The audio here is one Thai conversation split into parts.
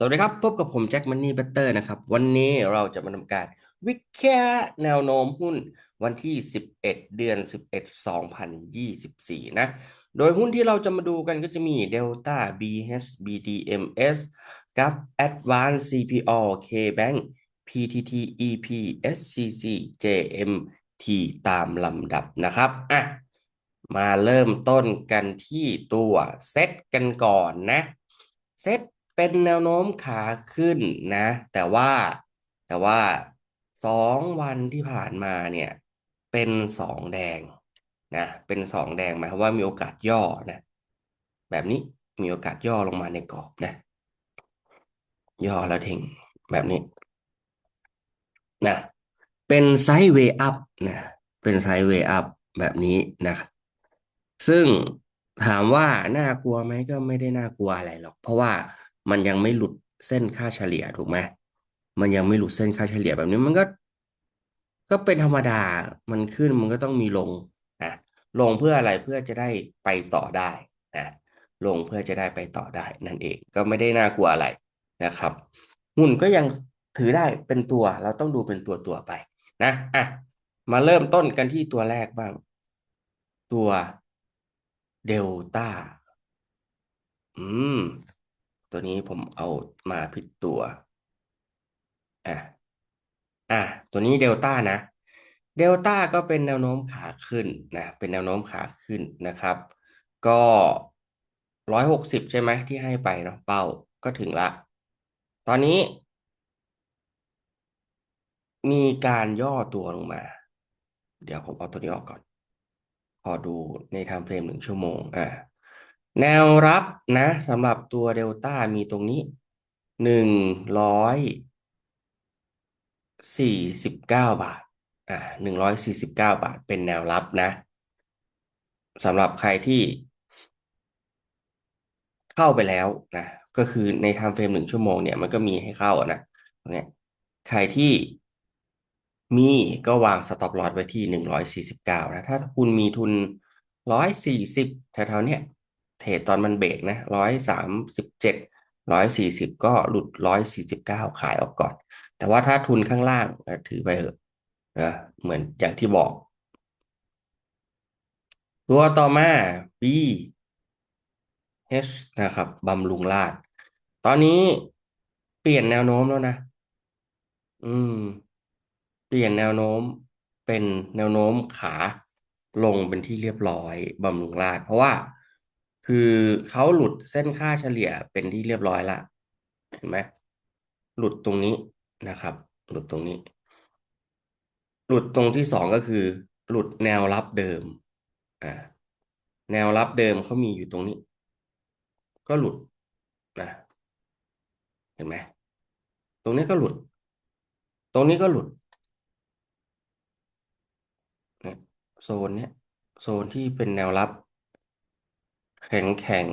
สวัสดีครับ พบกับผมแจ็คมันนี่บัตเตอร์นะครับ วันนี้เราจะมาทำการวิเคราะห์แนวโน้มหุ้นวันที่ 11 เดือน 11 2024 นะ โดยหุ้นที่เราจะมาดูกันก็จะมี Delta BH BDMs กับ Advance CPO KBank PTT EP SCC JMT ตามลำดับนะครับอะมาเริ่มต้นกันที่ตัวเซตกันก่อนนะเซต เป็นแนวโน้มขาขึ้นนะ แต่ว่าแต่ว่าสองวันที่ผ่านมาเนี่ย เป็นสองแดงนะเป็นสองแดงหมายความว่ามีโอกาสย่อนะ แบบนี้มีโอกาสย่อลงมาในกรอบนะ ย่อแล้วทิ้งแบบนี้นะเป็นไซด์เวย์อัพนะเป็นไซด์เวย์อัพแบบนี้นะ ซึ่งถามว่าน่ากลัวไหมก็ไม่ได้น่ากลัวอะไรหรอก เพราะว่า มันยังไม่หลุดเส้นค่าเฉลี่ยถูกไหมมันยังไม่หลุดเส้นค่าเฉลี่ยแบบนี้มันก็ ก็เป็นธรรมดามันขึ้นมันก็ต้องมีลงนะลงเพื่ออะไรเพื่อจะได้ไปต่อได้นะลงเพื่อจะได้ไปต่อได้นั่นเองก็ไม่ได้น่ากลัวอะไรนะครับหุ้นก็ยังถือได้เป็นตัวเราต้องดูเป็นตัวตัวไปนะอะมาเริ่มต้นกันที่ตัวแรกบ้าง ตัวเดลต้าอืม ตัวนี้ผมเอามาผิดตัวอะอะตัวนี้เดลต้านะเดลต้าก็เป็นแนวโน้มขาขึ้นนะเป็นแนวโน้มขาขึ้นนะครับ ก็ร้อยหกสิบใช่ไหมที่ให้ไปเนาะเป้าก็ถึงละ ตอนนี้ มีการย่อตัวลงมา เดี๋ยวผมเอาตัวนี้ออกก่อน พอดูในไทม์เฟรมหนึ่งชั่วโมงอะ แนวรับนะสำหรับตัวเดลต้ามีตรงนี้หนึ่งร้อยสี่สิบเก้าบาทอ่าหนึ่งร้อยสี่สิบเก้าบาทเป็นแนวรับนะสำหรับใครที่ เข้าไปแล้วนะก็คือในไทม์เฟรมหนึ่งชั่วโมงเนี่ยมันก็มีให้เข้านะเนี่ยใครที่มีก็วางสต็อปลอสไว้ที่หนึ่งร้อยสี่สิบเก้านะถ้าคุณมีทุนร้อยสี่สิบแถวๆเนี้ย เทรดตอนมันเบรกนะร้อยสามสิบเจ็ดร้อยสี่สิบก็หลุดร้อยสี่สิบเก้าขายออกก่อน แต่ว่าถ้าทุนข้างล่างถือไปเถอะนะเหมือนอย่างที่บอก ตัวต่อมา B H นะครับบำรุงราษฎร์ตอนนี้เปลี่ยนแนวโน้มแล้วนะ อืม เปลี่ยนแนวโน้มเป็นแนวโน้มขาลงเป็นที่เรียบร้อยบำรุงราษฎร์เพราะว่า คือเขาหลุดเส้นค่าเฉลี่ยเป็นที่เรียบร้อยละเห็นไหมหลุดตรงนี้นะครับ หลุดตรงนี้ หลุดตรงที่สองก็คือ หลุดแนวรับเดิมอ่าแนวรับเดิมเขามีอยู่ตรงนี้ ก็หลุดนะเห็นไหมตรงนี้ก็หลุด ตรงนี้ก็หลุดโซนเนี้ยโซนที่เป็นแนวรับ แข็งแข็ง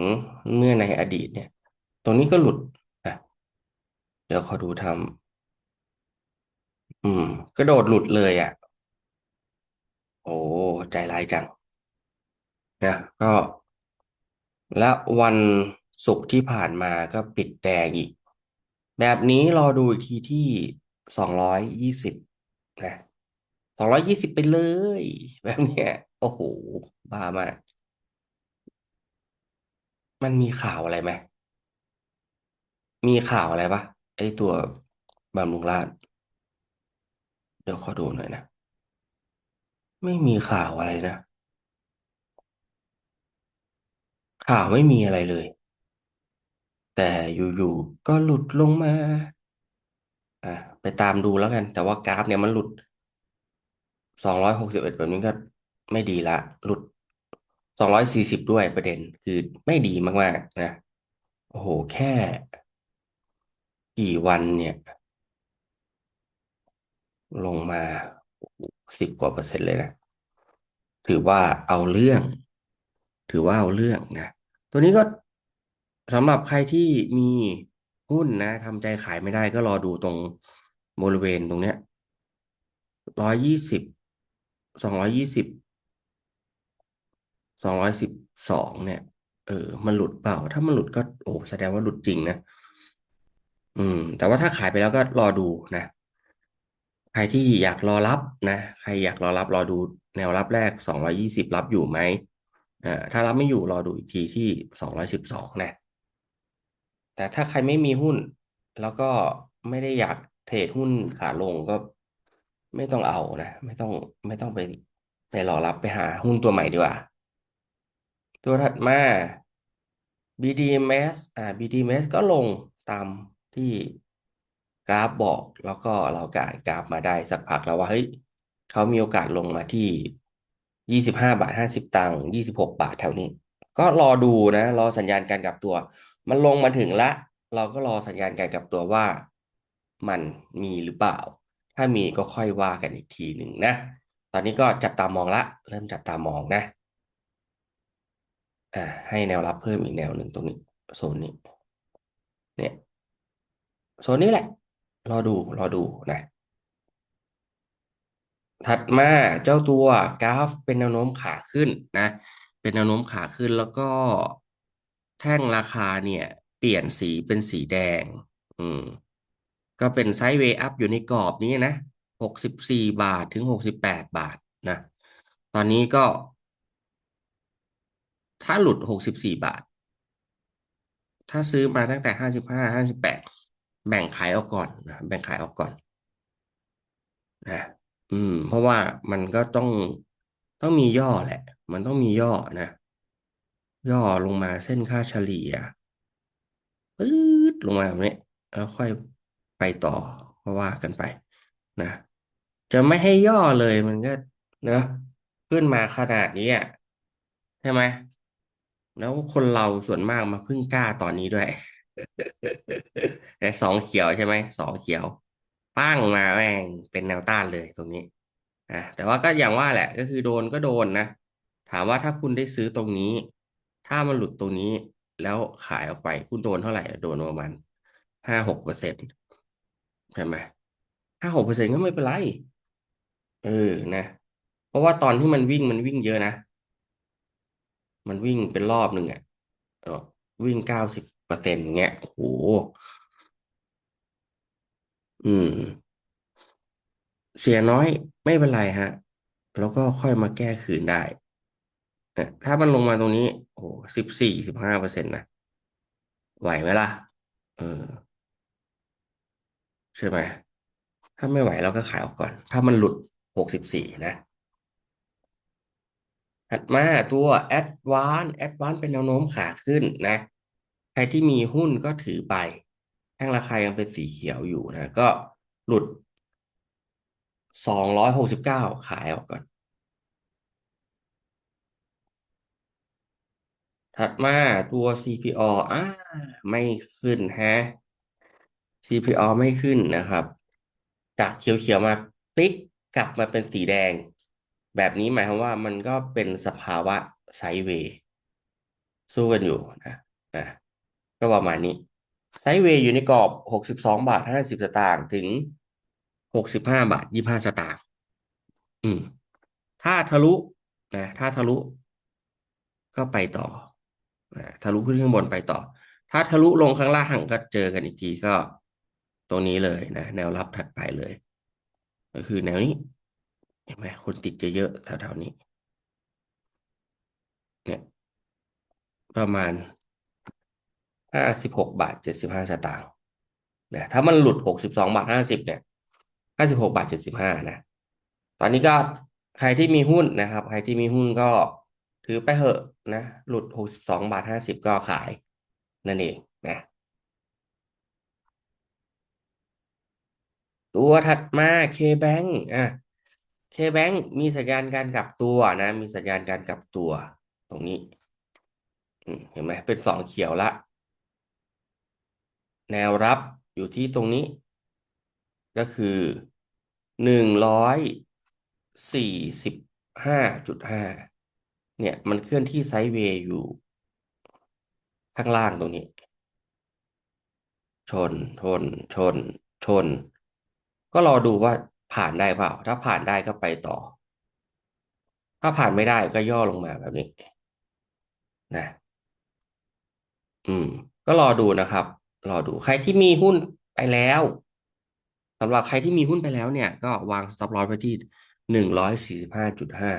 เมื่อในอดีตเนี่ย ตรงนี้ก็หลุดอะเดี๋ยวขอดูทำอืม กระโดดหลุดเลยอะ โอ้ใจร้ายจังนะก็ และวันศุกร์ที่ผ่านมาก็ปิดแดงอีก แบบนี้รอดูอีกทีที่สองร้อยยี่สิบนะสองร้อยยี่สิบไปเลย แบบเนี้ย โอ้โหบ้ามาก มันมีข่าวอะไรไหม มีข่าวอะไรปะไอตัวบำรุงราษฎร์เดี๋ยวขอดูหน่อยนะ ไม่มีข่าวอะไรนะ ข่าวไม่มีอะไรเลย แต่อยู่ๆก็หลุดลงมา อะไปตามดูแล้วกัน แต่ว่ากราฟเนี่ยมันหลุดสองร้อยหกสิบเอ็ดแบบนี้ก็ไม่ดีละ หลุด สองร้อยสี่สิบด้วยประเด็นคือไม่ดีมากๆนะ โอ้โห แค่ กี่วันเนี่ย ลงมาสิบกว่าเปอร์เซ็นต์เลยนะ ถือว่าเอาเรื่อง ถือว่าเอาเรื่องนะ ตัวนี้ก็สำหรับใครที่มีหุ้นนะทำใจขายไม่ได้ก็รอดูตรงบริเวณตรงเนี้ยร้อยยี่สิบสองร้อยยี่สิบ สองร้อยสิบสองเนี่ย เออ มันหลุดเปล่า ถ้ามันหลุดก็โอ้แสดงว่าหลุดจริงนะ อืม แต่ว่าถ้าขายไปแล้วก็รอดูนะ ใครที่อยากรอรับนะ ใครอยากรอรับรอดูแนวรับแรกสองร้อยี่สิบรับอยู่ไหมอ่า ถ้ารับไม่อยู่รอดูอีกทีที่สองร้อยสิบสองนะ แต่ถ้าใครไม่มีหุ้น แล้วก็ไม่ได้อยากเทรดหุ้นขาลงก็ไม่ต้องเอานะ ไม่ต้องไม่ต้องไปไปรอรับไปหาหุ้นตัวใหม่ดีกว่า ตัวถัดมา BDMs อ่า BDMs ก็ลงตามที่กราฟบอก แล้วก็เรากานกราฟมาได้สักพักแล้วว่าเฮ้ยเขามีโอกาสลงมาที่ยี่สิบห้าบาทห้าสิบตังค์ยี่สิบหกบาทแถวนี้ ก็รอดูนะ รอสัญญาณการกลับตัว มันลงมาถึงละ เราก็รอสัญญาณการกลับตัวว่ามันมีหรือเปล่า ถ้ามีก็ค่อยว่ากันอีกทีหนึ่งนะ ตอนนี้ก็จับตามองละ เริ่มจับตามองนะ อ่าให้แนวรับเพิ่มอีกแนวหนึ่งตรงนี้โซนนี้ เนี่ยโซนนี้แหละ รอดูรอดูนะถัดมาเจ้าตัวกราฟเป็นแนวโน้มขาขึ้นนะ เป็นแนวโน้มขาขึ้นแล้วก็แท่งราคาเนี่ย เปลี่ยนสีเป็นสีแดง อืม ก็เป็นไซด์เวย์อัพอยู่ในกรอบนี้นะหกสิบสี่บาทถึงหกสิบแปดบาทนะ ตอนนี้ก็ ถ้าหลุดหกสิบสี่บาท ถ้าซื้อมาตั้งแต่ห้าสิบห้าห้าสิบแปดแบ่งขายออกก่อนนะแบ่งขายออกก่อนนะอืม เพราะว่ามันก็ต้องต้องมีย่อแหละ มันต้องมีย่อนะ ย่อลงมาเส้นค่าเฉลี่ยปื๊ดลงมาแบบนี้แล้วค่อยไปต่อเพราะว่ากันไป นะ จะไม่ให้ย่อเลยมันก็เนอะขึ้นมาขนาดนี้อะใช่ไหม แล้วคนเราส่วนมากมาพิ่งกล้าตอนนี้ด้วย แต่สองเขียวใช่ไหมสองเขียวปั้งมาแม่งเป็นแนวต้านเลยตรงนี้อะแต่ว่าก็อย่างว่าแหละก็คือโดนก็โดนนะถามว่าถ้าคุณได้ซื้อตรงนี้ ถ้ามันหลุดตรงนี้ แล้วขายออกไปคุณโดนเท่าไหร่โดนประมาณห้าหกเปอร์เซ็นต์ใช่ไหมห้าหกเปอร์เซ็นต์ก็ไม่เป็นไร เออนะ เพราะว่าตอนที่มันวิ่งมันวิ่งเยอะนะ มันวิ่งเป็นรอบหนึ่งอะวิ่งเก้าสิบเปอร์เซ็นต์เงี้ยโอ้โหอืม เสียน้อยไม่เป็นไรฮะ แล้วก็ค่อยมาแก้คืนได้นะถ้ามันลงมาตรงนี้ โอ้สิบสี่สิบห้าเปอร์เซ็นต์นะไหวไหมล่ะ เออ ใช่ไหมถ้าไม่ไหวเราก็ขายออกก่อน ถ้ามันหลุดหกสิบสี่นะ ถัดมาตัว Advance Advance เป็นแนวโน้มขาขึ้นนะ ใครที่มีหุ้นก็ถือไปแท่งราคายังเป็นสีเขียวอยู่นะ ก็หลุดสองร้อยหกสิบเก้าขายออกก่อน ถัดมาตัว CPO อ่าไม่ขึ้นฮะ CPO ไม่ขึ้นนะครับ จากเขียวๆมาพลิกกลับมาเป็นสีแดง แบบนี้หมายความว่ามันก็เป็นสภาวะไซด์เวย์สู้กันอยู่นะอะก็ประมาณนี้ไซด์เวย์อยู่ในกรอบหกสิบสองบาทห้าสิบสตางค์ถึงหกสิบห้าบาทยี่ห้าสตางค์อืม ถ้าทะลุนะถ้าทะลุ ก็ไปต่อนะทะลุขึ้นข้างบนไปต่อ ถ้าทะลุลงข้างล่างก็เจอกันอีกทีก็ตรงนี้เลยนะ แนวรับถัดไปเลย ก็คือแนวนี้ เห็นไหมคนติดเยอะๆแถวๆนี้ เนี่ย ประมาณห้าสิบหกบาทเจ็ดสิบห้าสตางค์นะถ้ามันหลุดหกสิบสองบาทห้าสิบเนี่ยห้าสิบหกบาทเจ็ดสิบห้านะ ตอนนี้ก็ใครที่มีหุ้นนะครับ ใครที่มีหุ้นก็ถือไปเหอะนะ หลุดหกสิบสองบาทห้าสิบก็ขาย นั่นเองนะตัวถัดมา KBank อะ KBank มีสัญญาณการกลับตัวนะ มีสัญญาณการกลับตัว ตรงนี้เห็นไหมเป็นสองเขียวละ แนวรับอยู่ที่ตรงนี้ ก็คือหนึ่งร้อยสี่สิบห้าจุดห้าเนี่ยมันเคลื่อนที่ไซด์เวย์อยู่ ข้างล่างตรงนี้ ชนชนชนชน ก็รอดูว่า ผ่านได้เปล่า ถ้าผ่านได้ก็ไปต่อ ถ้าผ่านไม่ได้ก็ย่อลงมาแบบนี้นะอืม ก็รอดูนะครับ รอดูใครที่มีหุ้นไปแล้วสำหรับใครที่มีหุ้นไปแล้วเนี่ย ก็วาง stop loss ไว้ที่หนึ่งร้อยสี่สิบห้าจุดห้า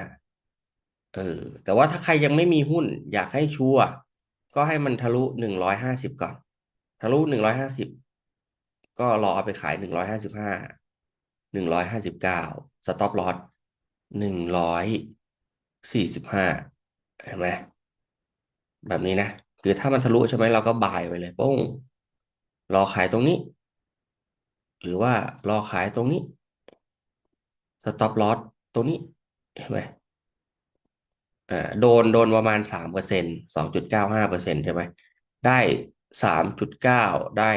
เออ แต่ว่าถ้าใครยังไม่มีหุ้น อยากให้ชัวร์ก็ให้มันทะลุหนึ่งร้อยห้าสิบก่อน ทะลุหนึ่งร้อยห้าสิบก็รอเอาไปขายหนึ่งร้อยห้าสิบห้า หนึ่งร้อยห้าสิบเก้า stop loss หนึ่งร้อยสี่สิบห้าเห็นไหมแบบนี้นะคือถ้ามันทะลุใช่ไหมเราก็บายไปเลยป้งรอขายตรงนี้ หรือว่ารอขายตรงนี้ stop loss ตรงนี้เห็นไหมอ่าโดนโดนประมาณสามเปอร์เซ็นต์สองจุดเก้าห้าเปอร์เซ็นต์ใช่ไหมได้สามจุดเก้าได้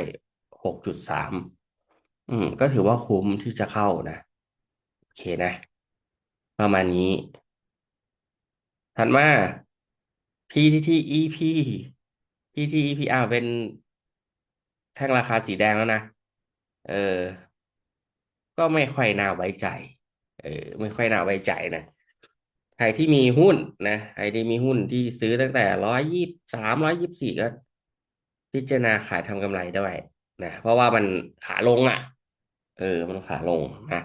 หกจุดสาม อืม ก็ถือว่าคุ้มที่จะเข้านะ โอเคนะ ประมาณนี้ ถัดมา PTTEP PTTEP อ่าเป็นแท่งราคาสีแดงแล้วนะ เออ ก็ไม่ค่อยน่าไว้ใจ เออ ไม่ค่อยน่าไว้ใจนะใครที่มีหุ้นนะใครที่มีหุ้นที่ซื้อตั้งแต่ร้อยยี่สามร้อยยี่สี่ก็ พิจารณาขายทำกำไรด้วยนะ เพราะว่ามันขาลงอะ เออ มันขาลงนะ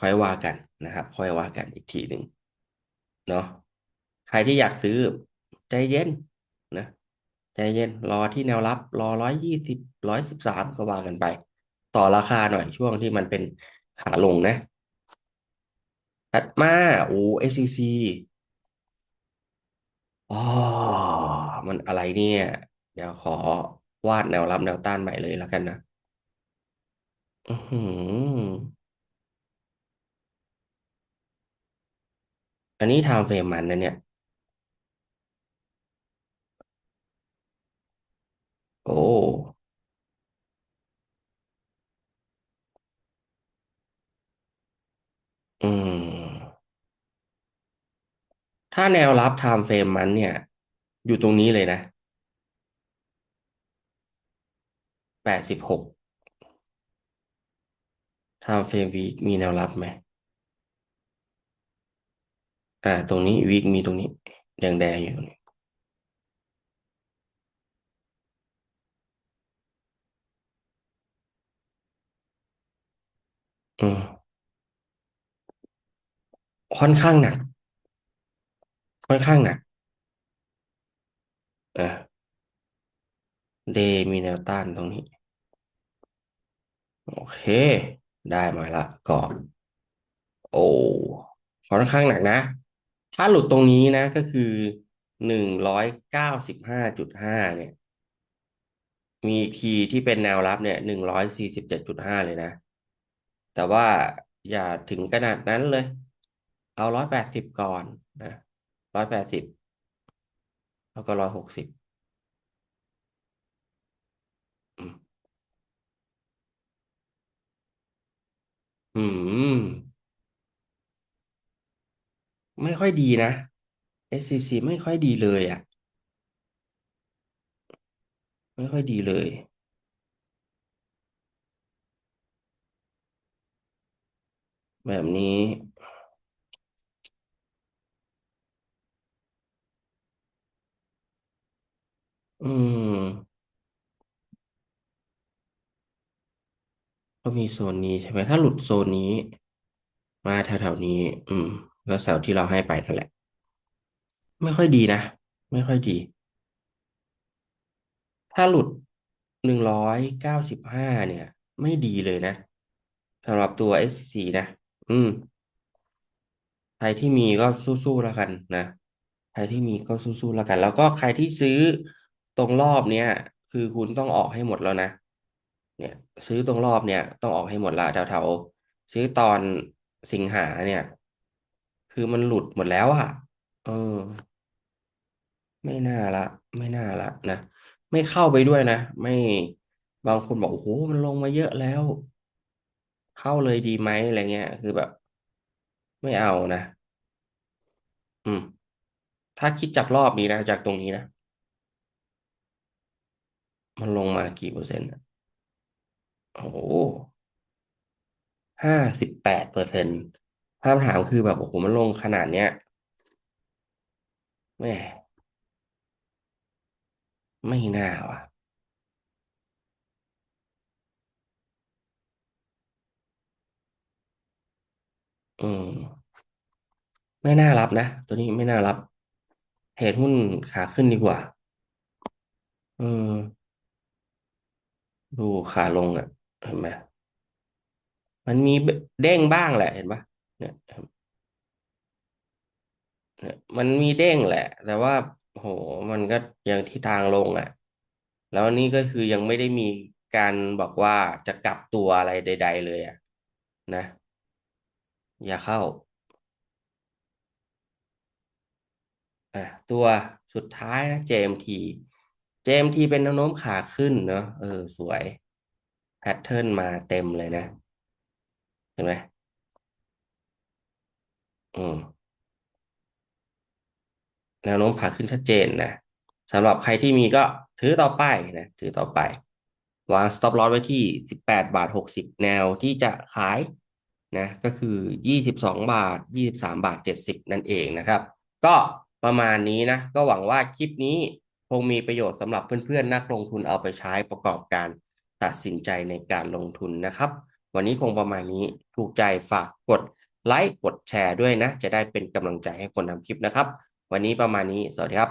ค่อยว่ากันนะครับ ค่อยว่ากันอีกทีหนึ่งเนาะใครที่อยากซื้อใจเย็นนะใจเย็นรอที่แนวรับ รอร้อยยี่สิบร้อยสิบสามก็ว่ากันไป ต่อราคาหน่อยช่วงที่มันเป็นขาลงนะถัดมาโอ้ SCC อ๋อมันอะไรเนี่ย เดี๋ยวขอวาดแนวรับแนวต้านใหม่เลยแล้วกันนะ อือหือ อันนี้ไทม์เฟรมมันนะเนี่ย โอ้ อืม ถ้าแนวรับไทม์เฟรมมันเนี่ย อยู่ตรงนี้เลยนะแปดสิบหก ทม์เฟรมวีคมีแนวรับไหมอ่า ตรงนี้วีคมีตรงนี้แดงแดงอยู่นี่อืมค่อนข้างหนัก ค่อนข้างหนักอ่าเดย์มีแนวต้านตรงนี้ โอเค ได้มาละก่อน โอ้ค่อนข้างหนักนะ ถ้าหลุดตรงนี้นะก็คือหนึ่งร้อยเก้าสิบห้าจุดห้าเนี่ย มีพีที่เป็นแนวรับเนี่ยหนึ่งร้อยสี่สิบเจ็ดจุดห้าเลยนะ แต่ว่าอย่าถึงขนาดนั้นเลย เอาร้อยแปดสิบก่อนนะร้อยแปดสิบแล้วก็ร้อยหกสิบ อืม ไม่ค่อยดีนะ SCC ไม่ค่อยดีเลยอะ ไม่ค่อยดีเลย แบบนี้ อืม ก็มีโซนนี้ใช่ไหมถ้าหลุดโซนนี้ มาแถวๆนี้ อืม แล้วแถวที่เราให้ไปนั่นแหละ ไม่ค่อยดีนะ ไม่ค่อยดี ถ้าหลุดหนึ่งร้อยเก้าสิบห้าเนี่ย ไม่ดีเลยนะสำหรับตัว SCC นะ อืม ใครที่มีก็สู้ๆแล้วกันนะ ใครที่มีก็สู้ๆแล้วกัน แล้วก็ใครที่ซื้อตรงรอบเนี้ย คือคุณต้องออกให้หมดแล้วนะ เนี่ย ซื้อตรงรอบเนี่ย ต้องออกให้หมดละแถวๆซื้อตอนสิงหาเนี่ย คือมันหลุดหมดแล้วอะเออ ไม่น่าละ ไม่น่าละนะไม่เข้าไปด้วยนะ ไม่บางคนบอกโอ้โหมันลงมาเยอะแล้ว เข้าเลยดีไหมอะไรเงี้ย คือแบบ ไม่เอานะ อืม ถ้าคิดจากรอบนี้นะ จากตรงนี้นะ มันลงมากี่เปอร์เซ็นต์อะ โอ้โหห้าสิบแปดเปอร์เซ็นต์คำถามคือแบบโอ้โหมันลงขนาดเนี้ยแม่ไม่น่าว่ะอืม ไม่น่ารับนะ ตัวนี้ไม่น่ารับเทรดหุ้นขาขึ้นดีกว่า อืม ดูขาลงอะ เห็นไหมมันมีเด้งบ้างแหละเห็นปะเนี่ยเนี่ยมันมีเด้งแหละ แต่ว่าโหมันก็ยังที่ทางลงอะ แล้วนี่ก็คือยังไม่ได้มีการบอกว่าจะกลับตัวอะไรใด ๆ เลยอะ นะ อย่าเข้าอะตัวสุดท้ายนะ JMT JMT เป็นแนวโน้มขาขึ้นเนาะเออ สวย แพทเทิร์นมาเต็มเลยนะ เห็นไหมอืมแนวโน้มขาขึ้นชัดเจนนะสำหรับใครที่มีก็ถือต่อไปนะถือต่อไป วาง stop loss ไว้ที่ 18 บาท 60 แนวที่จะขายนะก็คือ 22 บาท 23 บาท 70 นั่นเองนะครับ ก็ประมาณนี้นะ ก็หวังว่าคลิปนี้คงมีประโยชน์สำหรับเพื่อนๆ นักลงทุนเอาไปใช้ประกอบการ ตัดสินใจในการลงทุนนะครับ วันนี้คงประมาณนี้ถูกใจฝากกดไลค์กดแชร์ด้วยนะ จะได้เป็นกำลังใจให้คนทำคลิปนะครับ วันนี้ประมาณนี้สวัสดีครับ